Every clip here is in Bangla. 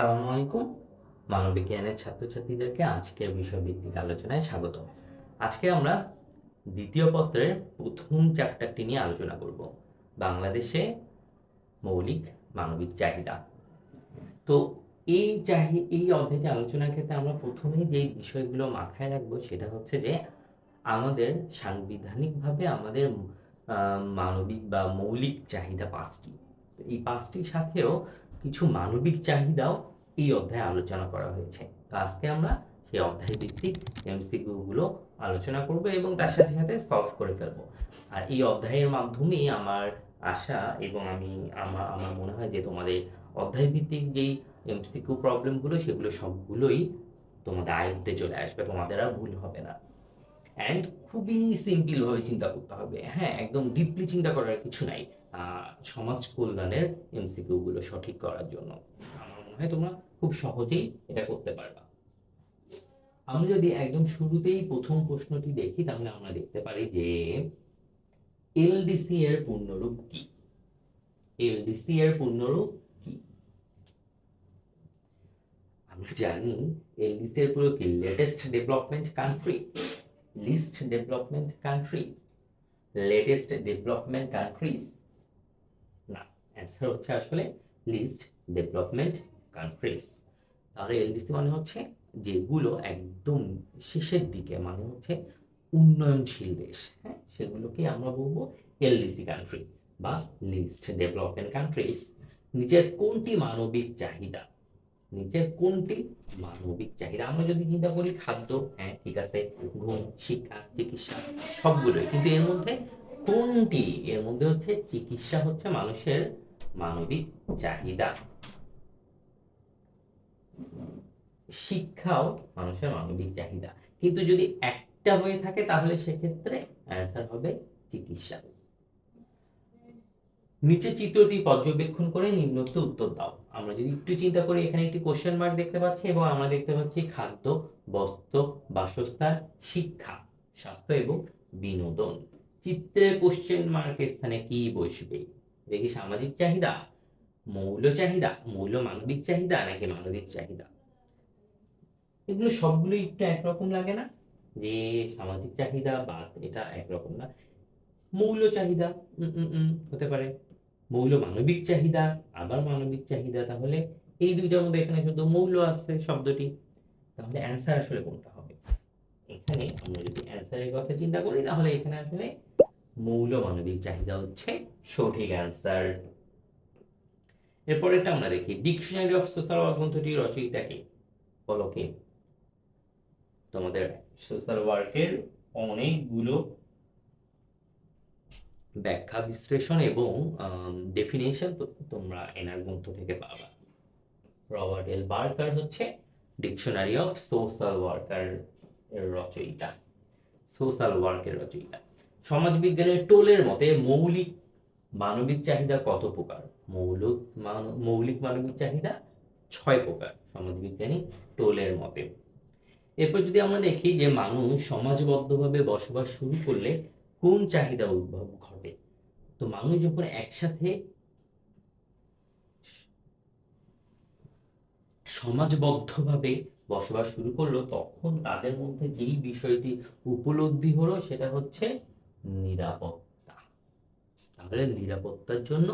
আসসালামু আলাইকুম। মানবিজ্ঞানের ছাত্রছাত্রীদেরকে আজকের বিষয়ভিত্তিক আলোচনায় স্বাগত আজকে আমরা দ্বিতীয় পত্রের প্রথম চ্যাপ্টারটি নিয়ে আলোচনা করব। বাংলাদেশে মৌলিক মানবিক চাহিদা। তো এই চাহি, এই অধ্যায়টি আলোচনার ক্ষেত্রে আমরা প্রথমেই যে বিষয়গুলো মাথায় রাখব সেটা হচ্ছে যে আমাদের সাংবিধানিকভাবে আমাদের মানবিক বা মৌলিক চাহিদা পাঁচটি। এই পাঁচটির সাথেও কিছু মানবিক চাহিদাও এই অধ্যায়ে আলোচনা করা হয়েছে। তো আজকে আমরা সেই অধ্যায় ভিত্তিক এমসিকিউ গুলো আলোচনা করব এবং তার সাথে সাথে সলভ করে ফেলব। আর এই অধ্যায়ের মাধ্যমেই আমার আশা এবং আমি আমার আমার মনে হয় যে তোমাদের অধ্যায় ভিত্তিক যেই এমসিকিউ প্রবলেমগুলো সেগুলো সবগুলোই তোমাদের আয়ত্তে চলে আসবে, তোমাদের আর ভুল হবে না। অ্যান্ড খুবই সিম্পল ভাবে চিন্তা করতে হবে। হ্যাঁ একদম ডিপলি চিন্তা করার কিছু নাই। সমাজ কল্যাণের এমসিকিউ গুলো সঠিক করার জন্য। হয় তোমরা খুব সহজেই এটা করতে পারবা। আমরা যদি একদম শুরুতেই প্রথম প্রশ্নটি দেখি, তাহলে আমরা দেখতে পারি যে এলডিসি এর পূর্ণরূপ কি? এলডিসি এর পূর্ণরূপ কি? আমরা জানি এলডিসি এর পুরো কি? Latest development country list development country latest development countries না অ্যান্সার হচ্ছে আসলে লিস্ট ডেভেলপমেন্ট কান্ট্রিজ তাহলে এলডিসি মানে হচ্ছে যেগুলো একদম শেষের দিকে মানে হচ্ছে উন্নয়নশীল দেশ হ্যাঁ? সেগুলোকে আমরা বলব এলডিসি কান্ট্রি বা লিস্ট ডেভেলপমেন্ট কান্ট্রিজ নিজের কোনটি মানবিক চাহিদা? নিজের কোনটি মানবিক চাহিদা? আমরা যদি চিন্তা করি খাদ্য হ্যাঁ ঠিক আছে, ঘুম, শিক্ষা, চিকিৎসা, সবগুলোই। কিন্তু এর মধ্যে কোনটি? এর মধ্যে হচ্ছে চিকিৎসা হচ্ছে মানুষের মানবিক চাহিদা। শিক্ষাও মানুষের মানবিক চাহিদা। কিন্তু যদি একটা হয়ে থাকে, তাহলে সেক্ষেত্রে অ্যান্সার হবে চিকিৎসা। নিচে চিত্রটি পর্যবেক্ষণ করে নিম্নোক্ত উত্তর দাও। আমরা যদি একটু চিন্তা করি, এখানে একটি কোশ্চেন মার্ক দেখতে পাচ্ছি এবং আমরা দেখতে পাচ্ছি খাদ্য, বস্ত্র, বাসস্থান, শিক্ষা, স্বাস্থ্য এবং বিনোদন। চিত্রের কোশ্চেন মার্কের স্থানে কি বসবে? এটা কি সামাজিক চাহিদা। মৌল চাহিদা মৌল মানবিক চাহিদা নাকি মানবিক চাহিদা এগুলো সবগুলো একটু একরকম লাগে না? যে সামাজিক চাহিদা বা এটা একরকম না। মৌল চাহিদা হতে পারে। মৌল মানবিক চাহিদা আবার মানবিক চাহিদা তাহলে এই দুইটার মধ্যে এখানে শুধু মৌল আছে শব্দটি। তাহলে অ্যান্সার আসলে কোনটা হবে? এখানে আমরা যদি অ্যান্সারের কথা চিন্তা করি, তাহলে এখানে আসলে মৌল মানবিক চাহিদা হচ্ছে সঠিক অ্যান্সার এরপরেরটা আমরা দেখি। ডিকশনারি অফ সোশ্যাল ওয়ার্ক গ্রন্থটির রচয়িতা কে? বলো কে? তোমাদের সোশ্যাল ওয়ার্কের অনেকগুলো ব্যাখ্যা, বিশ্লেষণ এবং ডেফিনেশন তোমরা এনার গ্রন্থ থেকে পাবা। রবার্ট এল বার্কার হচ্ছে ডিকশনারি অফ সোশ্যাল ওয়ার্কার রচয়িতা। সোশ্যাল ওয়ার্কের রচয়িতা। সমাজবিজ্ঞানের টোলের মতে মৌলিক মানবিক চাহিদা কত প্রকার? মৌলিক মৌলিক মানবিক চাহিদা ছয় প্রকার, সমাজবিজ্ঞানী টোলের মতে। এরপর যদি আমরা দেখি যে মানুষ সমাজবদ্ধভাবে বসবাস শুরু করলে কোন চাহিদা উদ্ভব ঘটে? তো মানুষ যখন একসাথে সমাজবদ্ধভাবে বসবাস শুরু করল, তখন তাদের মধ্যে যেই বিষয়টি উপলব্ধি হলো সেটা হচ্ছে নিরাপত্তা। তাহলে নিরাপত্তার জন্য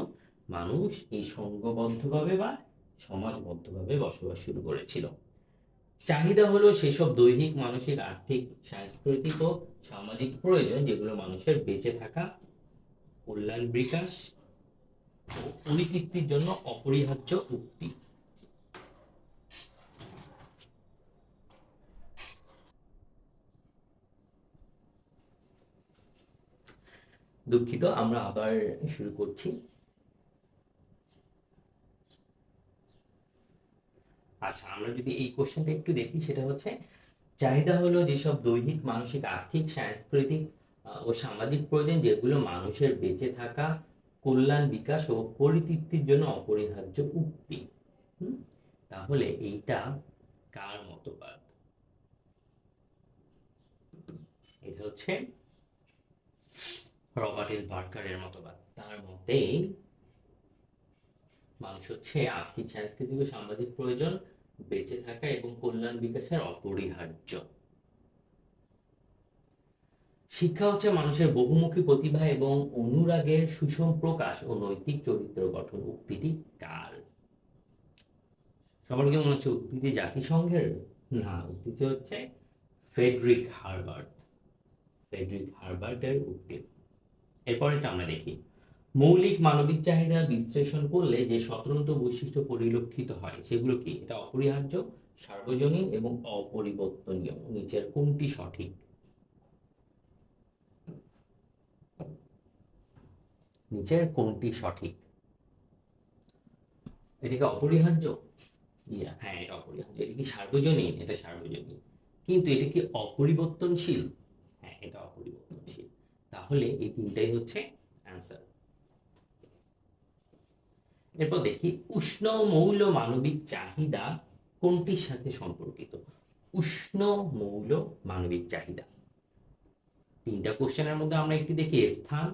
মানুষ এই সংঘবদ্ধভাবে বা সমাজবদ্ধভাবে বসবাস শুরু করেছিল। চাহিদা হলো সেসব দৈহিক, মানসিক, আর্থিক, সাংস্কৃতিক ও সামাজিক প্রয়োজন যেগুলো মানুষের বেঁচে থাকা, কল্যাণ বিকাশ ও পরিতৃপ্তির জন্য অপরিহার্য উক্তি। দুঃখিত, আমরা আবার শুরু করছি। আচ্ছা আমরা যদি এই কোশ্চেনটা একটু দেখি, সেটা হচ্ছে, চাহিদা হলো যেসব দৈহিক, মানসিক, আর্থিক, সাংস্কৃতিক ও সামাজিক প্রয়োজন, যেগুলো মানুষের বেঁচে থাকা, কল্যাণ, বিকাশ ও পরিতৃপ্তির জন্য অপরিহার্য উক্তি? তাহলে এইটা কার মতবাদ? এটা হচ্ছে রবার্ট এল বার্কারের মতবাদ তার মতে মানুষ হচ্ছে আর্থিক, সাংস্কৃতিক ও সামাজিক প্রয়োজন, বেঁচে থাকা এবং কল্যাণ বিকাশের অপরিহার্য। শিক্ষা হচ্ছে মানুষের বহুমুখী প্রতিভা এবং অনুরাগের সুষম প্রকাশ ও নৈতিক চরিত্র গঠন উক্তিটি কার? সবার কি মনে হচ্ছে উক্তিটি জাতিসংঘের? না, উক্তিটি হচ্ছে ফেডরিক হারবার্ট। ফেডরিক হারবার্টের উক্তি। এরপর এটা আমরা দেখি। মৌলিক মানবিক চাহিদা বিশ্লেষণ করলে যে স্বতন্ত্র বৈশিষ্ট্য পরিলক্ষিত হয়, সেগুলো কি? এটা অপরিহার্য, সার্বজনীন এবং অপরিবর্তনীয়। নিচের কোনটি সঠিক? নিচের কোনটি সঠিক? এটা কি অপরিহার্য হ্যাঁ এটা অপরিহার্য। এটা কি সার্বজনীন? এটা সার্বজনীন। কিন্তু এটা কি অপরিবর্তনশীল? হ্যাঁ এটা অপরিবর্তনশীল। তাহলে এই তিনটাই হচ্ছে অ্যান্সার এরপর দেখি, উষ্ণ মৌল মানবিক চাহিদা কোনটির সাথে সম্পর্কিত? উষ্ণ মৌল মানবিক চাহিদা। তিনটা কোশ্চেনের মধ্যে আমরা একটি দেখি, স্থান,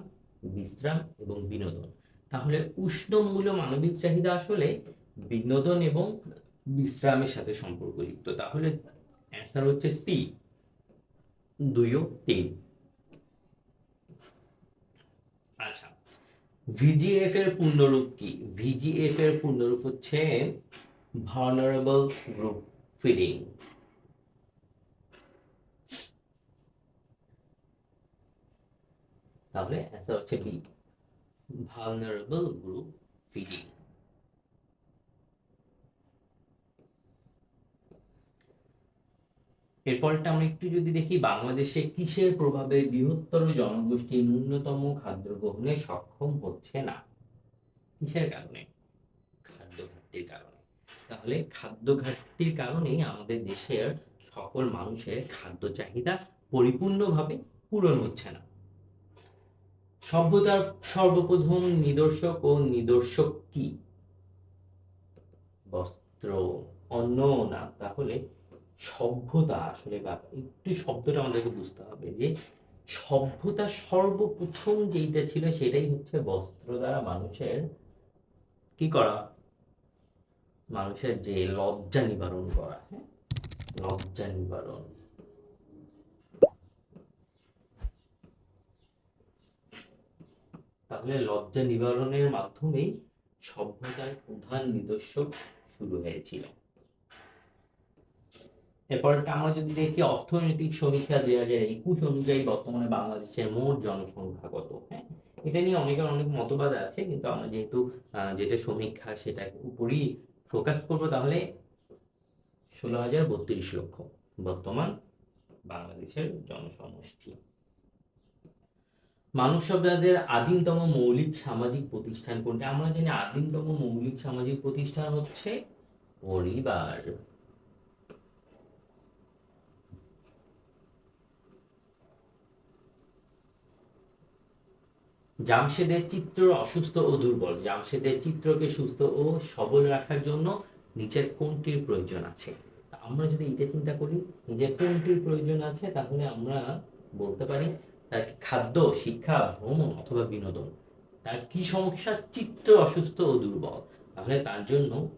বিশ্রাম এবং বিনোদন। তাহলে উষ্ণ মৌল মানবিক চাহিদা আসলে বিনোদন এবং বিশ্রামের সাথে সম্পর্কযুক্ত। তাহলে অ্যান্সার হচ্ছে সি। দুই ও তিন। আচ্ছা। ভিজিএফ এর পূর্ণরূপ কি? ভিজিএফ এর পূর্ণরূপ হচ্ছে ভালনারেবল গ্রুপ ফিডিং তাহলে অ্যান্সার হচ্ছে বি ভালনারেবল গ্রুপ ফিডিং এরপরটা আমরা একটু যদি দেখি, বাংলাদেশে কিসের প্রভাবে বৃহত্তর জনগোষ্ঠী ন্যূনতম খাদ্য গ্রহণে সক্ষম হচ্ছে না? কিসের কারণে? খাদ্য ঘাটতির কারণে। তাহলে খাদ্য ঘাটতির কারণেই আমাদের দেশের সকল মানুষের খাদ্য চাহিদা পরিপূর্ণভাবে পূরণ হচ্ছে না। সভ্যতার সর্বপ্রথম নিদর্শক ও নিদর্শক কি? বস্ত্র, অন্ন, না, তাহলে সভ্যতা আসলে ব্যাপার একটু শব্দটা আমাদেরকে বুঝতে হবে যে সভ্যতা সর্বপ্রথম যেইটা ছিল সেটাই হচ্ছে বস্ত্র দ্বারা মানুষের কি করা? মানুষের যে লজ্জা নিবারণ করা হ্যাঁ? লজ্জা নিবারণ। তাহলে লজ্জা নিবারণের মাধ্যমেই সভ্যতার প্রধান নিদর্শক শুরু হয়েছিল। এরপরটা আমরা যদি দেখি অর্থনৈতিক সমীক্ষা দুই হাজার একুশ অনুযায়ী বর্তমানে বাংলাদেশের মোট জনসংখ্যা কত? হ্যাঁ এটা নিয়ে অনেকের অনেক মতবাদ আছে, কিন্তু আমরা যেহেতু যেটা সমীক্ষা সেটা উপরই ফোকাস করব, তাহলে ষোলো হাজার বত্রিশ লক্ষ বর্তমান বাংলাদেশের জনসমষ্টি। মানব সভ্যতাদের আদিমতম মৌলিক সামাজিক প্রতিষ্ঠান কোনটা? আমরা জানি আদিমতম মৌলিক সামাজিক প্রতিষ্ঠান হচ্ছে পরিবার। জামশেদের চিত্র অসুস্থ ও দুর্বল। জামশেদের চিত্রকে সুস্থ ও সবল রাখার জন্য নিচের কোনটির প্রয়োজন আছে? আমরা যদি এটা চিন্তা করি নিজের কোনটির প্রয়োজন আছে, তাহলে আমরা বলতে পারি তার খাদ্য, শিক্ষা, ভ্রমণ অথবা বিনোদন। তার কি সমস্যা? চিত্র অসুস্থ ও দুর্বল। তাহলে তার জন্য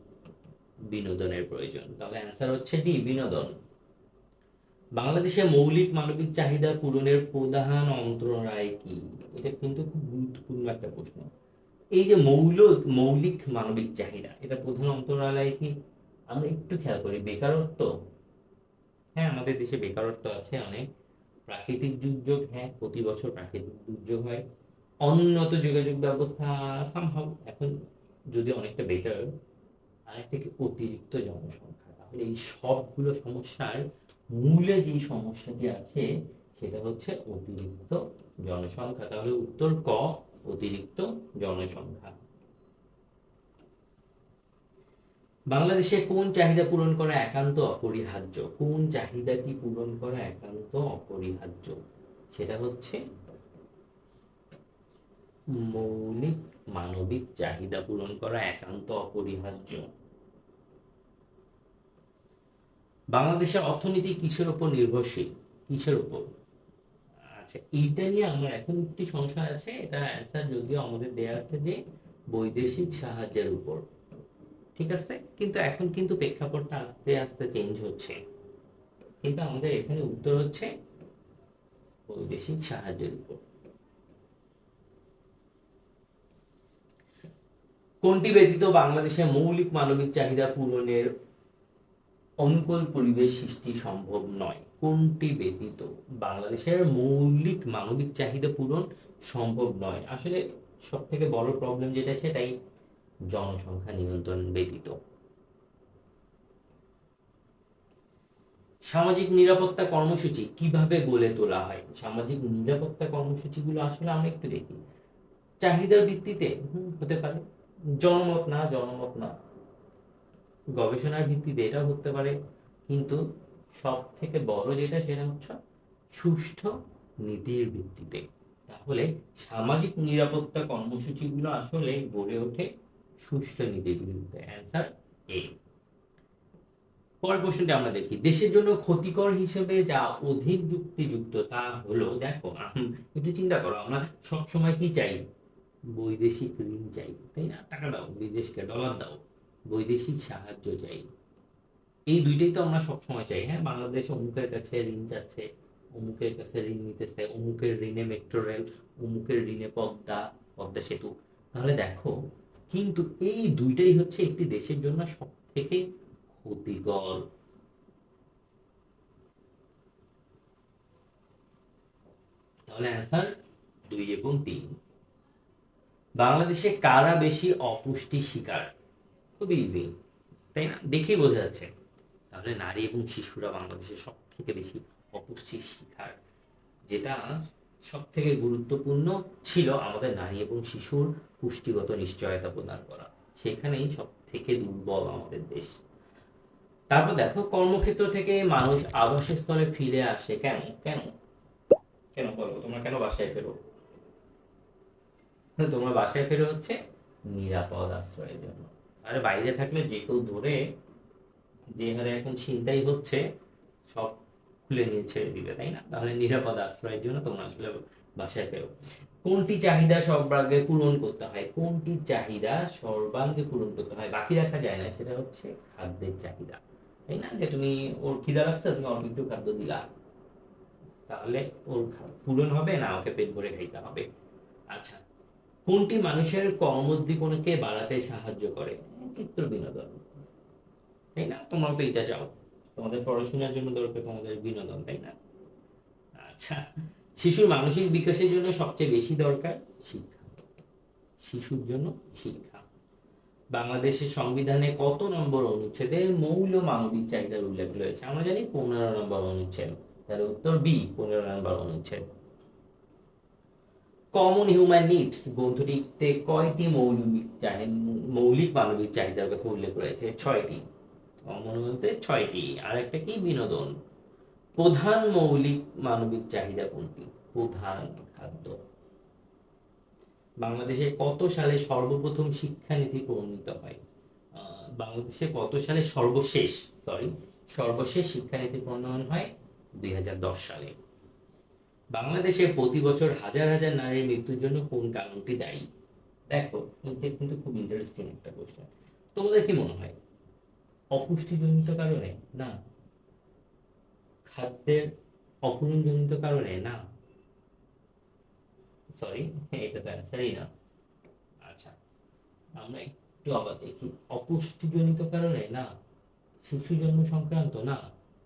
বিনোদনের প্রয়োজন। তাহলে অ্যান্সার হচ্ছে ডি, বিনোদন। বাংলাদেশে মৌলিক মানবিক চাহিদা পূরণের প্রধান অন্তরায় কি? এটা কিন্তু খুব গুরুত্বপূর্ণ একটা প্রশ্ন। এই যে মৌল, মৌলিক মানবিক চাহিদা, এটা প্রধান অন্তরায় কি? আমরা একটু খেয়াল করি, বেকারত্ব। হ্যাঁ আমাদের দেশে বেকারত্ব আছে অনেক। প্রাকৃতিক দুর্যোগ হ্যাঁ প্রতি বছর প্রাকৃতিক দুর্যোগ হয়। অনুন্নত যোগাযোগ ব্যবস্থা সামহাও এখন যদি অনেকটা বেটার, আরেকটা কি? অতিরিক্ত জনসংখ্যা। তাহলে এই সবগুলো সমস্যার মূলে যে সমস্যাটি আছে, সেটা হচ্ছে অতিরিক্ত জনসংখ্যা। তাহলে উত্তর ক? অতিরিক্ত জনসংখ্যা। বাংলাদেশে কোন চাহিদা পূরণ করা একান্ত অপরিহার্য? কোন চাহিদাটি পূরণ করা একান্ত অপরিহার্য? সেটা হচ্ছে মৌলিক মানবিক চাহিদা পূরণ করা একান্ত অপরিহার্য। বাংলাদেশের অর্থনীতি কিসের উপর নির্ভরশীল? কিসের উপর? আচ্ছা এইটা নিয়ে আমার এখন একটি সংশয় আছে। এটা অ্যান্সার যদিও আমাদের দেয়া আছে যে বৈদেশিক সাহায্যের উপর। ঠিক আছে? কিন্তু এখন কিন্তু প্রেক্ষাপটটা আস্তে আস্তে চেঞ্জ হচ্ছে। কিন্তু আমাদের এখানে উত্তর হচ্ছে বৈদেশিক সাহায্যের উপর। কোনটি ব্যতীত বাংলাদেশের মৌলিক মানবিক চাহিদা পূরণের অনুকূল পরিবেশ সৃষ্টি সম্ভব নয়। কোনটি ব্যতীত? বাংলাদেশের মৌলিক মানবিক চাহিদা পূরণ সম্ভব নয়। আসলে সব থেকে বড় প্রবলেম যেটা, সেটাই জনসংখ্যা নিয়ন্ত্রণ ব্যতীত। সামাজিক নিরাপত্তা কর্মসূচি কীভাবে গড়ে তোলা হয়? সামাজিক নিরাপত্তা কর্মসূচিগুলো আসলে আমরা একটু দেখি। চাহিদার ভিত্তিতে হতে পারে। জনমত না জনমত না। গবেষণার ভিত্তিতে এটা হতে পারে, কিন্তু সব থেকে বড় যেটা সেটা হচ্ছে সুষ্ঠু নীতির ভিত্তিতে। তাহলে সামাজিক নিরাপত্তা কর্মসূচিগুলো আসলে গড়ে ওঠে সুষ্ঠু নীতির ভিত্তিতে অ্যান্সার এ পরের প্রশ্নটি আমরা দেখি। দেশের জন্য ক্ষতিকর হিসেবে যা অধিক যুক্তিযুক্ত তা হলো, দেখো, একটু চিন্তা করো, আমরা সবসময় কি চাই? বৈদেশিক ঋণ চাই, তাই না? টাকা দাও, বিদেশকে ডলার দাও। বৈদেশিক সাহায্য চাই। এই দুইটাই তো আমরা সবসময় চাই হ্যাঁ? বাংলাদেশ অমুকের কাছে ঋণ চাচ্ছে, অমুকের কাছে ঋণ নিতেছে, অমুকের ঋণে মেট্রো রেল অমুকের ঋণে পদ্মা পদ্মা সেতু। তাহলে দেখো, কিন্তু এই দুইটাই হচ্ছে একটি দেশের জন্য সব থেকে ক্ষতিকর। তাহলে অ্যান্সার দুই এবং তিন। বাংলাদেশে কারা বেশি অপুষ্টি শিকার? খুবই তাই না? দেখেই বোঝা যাচ্ছে। তাহলে নারী এবং শিশুরা বাংলাদেশে সব থেকে বেশি অপুষ্টির শিকার, যেটা সব থেকে গুরুত্বপূর্ণ ছিল আমাদের নারী এবং শিশুর পুষ্টিগত নিশ্চয়তা প্রদান করা। সেখানেই সব থেকে দুর্বল আমাদের দেশ। তারপর দেখো, কর্মক্ষেত্র থেকে মানুষ আবাসের স্থলে ফিরে আসে কেন? কেন? কেন বলো তোমরা কেন বাসায় ফেরো? তোমরা বাসায় ফেরো হচ্ছে নিরাপদ আশ্রয়ের জন্য। আরে বাইরে থাকলে যে কেউ ধরে, যে হারে এখন চিন্তাই হচ্ছে, সব খুলে নিয়ে ছেড়ে দিবে তাই না? তাহলে নিরাপদ আশ্রয়ের জন্য তোমরা আসলে বাসায় ফেরো কোনটি চাহিদা সর্বাগ্রে পূরণ করতে হয়? কোনটি চাহিদা সর্বাঙ্গে পূরণ করতে হয়? বাকি রাখা যায় না, সেটা হচ্ছে খাদ্যের চাহিদা, তাই না? যে তুমি ওর খিদা লাগছে, তুমি অল্প একটু খাদ্য দিলা, তাহলে ওর পূরণ হবে না, ওকে পেট ভরে খাইতে হবে। আচ্ছা কোনটি মানুষের কর্মোদ্দীপনাকে বাড়াতে সাহায্য করে? চিত্র বিনোদন তাই না? তোমরা তো এটা চাও। তোমাদের পড়াশোনার জন্য দরকার, তোমাদের বিনোদন, তাই না? আচ্ছা শিশুর মানসিক বিকাশের জন্য সবচেয়ে বেশি দরকার শিক্ষা। শিশুর জন্য শিক্ষা। বাংলাদেশের সংবিধানে কত নম্বর অনুচ্ছেদে মৌল মানবিক চাহিদার উল্লেখ রয়েছে? আমরা জানি পনেরো নম্বর অনুচ্ছেদ। তার উত্তর বি, পনেরো নম্বর অনুচ্ছেদ। কমন হিউম্যান নিডস গ্রন্থটিতে কয়টি মৌলিক চাহি- মৌলিক মানবিক চাহিদার কথা উল্লেখ রয়েছে, ছয়টি। বলতে ছয়টি। আর একটা কি? বিনোদন। প্রধান মৌলিক মানবিক চাহিদা কোনটি? প্রধান খাদ্য। বাংলাদেশে কত সালে সর্বপ্রথম শিক্ষানীতি প্রণীত হয়? বাংলাদেশে কত সালে সর্বশেষ সরি সর্বশেষ শিক্ষানীতি প্রণয়ন হয়? দুই হাজার দশ সালে। বাংলাদেশে প্রতি বছর হাজার হাজার নারীর মৃত্যুর জন্য কোন কারণটি দায়ী? দেখো এটা কিন্তু খুব ইন্টারেস্টিং একটা প্রশ্ন তোমাদের কি মনে হয়? অপুষ্টিজনিত কারণে না? খাদ্যের অপূরণজনিত কারণে না? সরি এটা তো অ্যান্সারই না। আচ্ছা আমরা একটু আবার দেখি। অপুষ্টিজনিত কারণে না? শিশু জন্ম সংক্রান্ত না?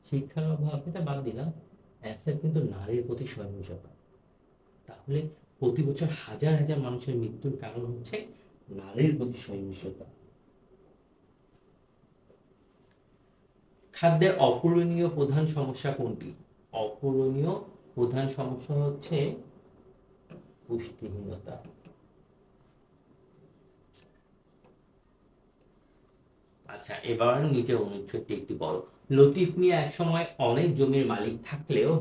শিক্ষার অভাব, এটা বাদ দিলাম। অ্যান্সার কিন্তু নারীর প্রতি সহিংসতা তাহলে প্রতি বছর হাজার হাজার মানুষের মৃত্যুর কারণ হচ্ছে নারীর প্রতি সহিংসতা। খাদ্যের অপূরণীয় প্রধান সমস্যা কোনটি? অপূরণীয় প্রধান সমস্যা হচ্ছে পুষ্টিহীনতা। আচ্ছা এবার নিচে অনুচ্ছেদটি একটি বড়। লতিফ মিয়া একসময় অনেক জমির মালিক থাকলেও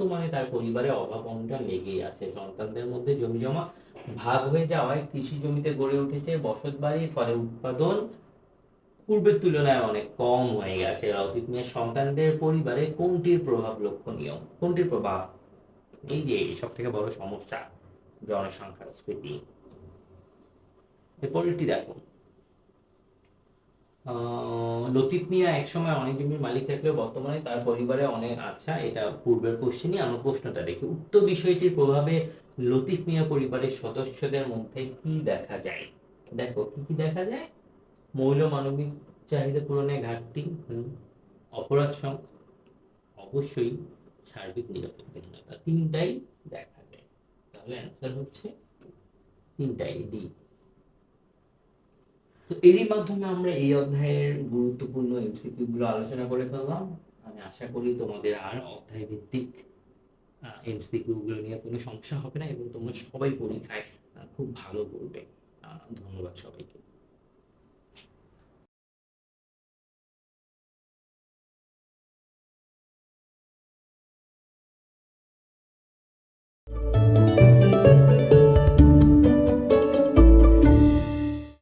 বর্তমানে তার পরিবারে অভাব অনটন লেগেই আছে। সন্তানদের মধ্যে জমি জমা ভাগ হয়ে যাওয়ায় কৃষি জমিতে গড়ে উঠেছে বসত বাড়ি ফলে উৎপাদন পূর্বের তুলনায় অনেক কম হয়ে গেছে। লতিফ মিয়ার সন্তানদের পরিবারে কোনটির প্রভাব লক্ষণীয়? কোনটির প্রভাব? এই যে সব থেকে বড় সমস্যা জনসংখ্যা স্ফীতি এরপরেরটি দেখো। আহ, লতিফ মিয়া একসময় অনেক জমির মালিক থাকলেও বর্তমানে তার পরিবারে অনেক আচ্ছা এটা পূর্বের কোশ্চেনই আমরা প্রশ্নটা দেখি, উক্ত বিষয়টির প্রভাবে লতিফ মিয়া পরিবারের সদস্যদের মধ্যে কি দেখা যায়? দেখো, কি কি দেখা যায়? মৌল মানবিক চাহিদা পূরণে ঘাটতি অপরাধ সংখ্যা অবশ্যই সার্বিক নিরাপত্তাহীনতা, তিনটাই দেখা যায়। তাহলে অ্যান্সার হচ্ছে তিনটাই ডি তো এরই মাধ্যমে আমরা এই অধ্যায়ের গুরুত্বপূর্ণ এমসিকিউগুলো আলোচনা করে ফেললাম। আমি আশা করি তোমাদের আর অধ্যায় ভিত্তিক এমসিকিউগুলো নিয়ে কোনো সমস্যা হবে না এবং তোমরা সবাই পরীক্ষায় খুব ভালো করবে ধন্যবাদ সবাইকে।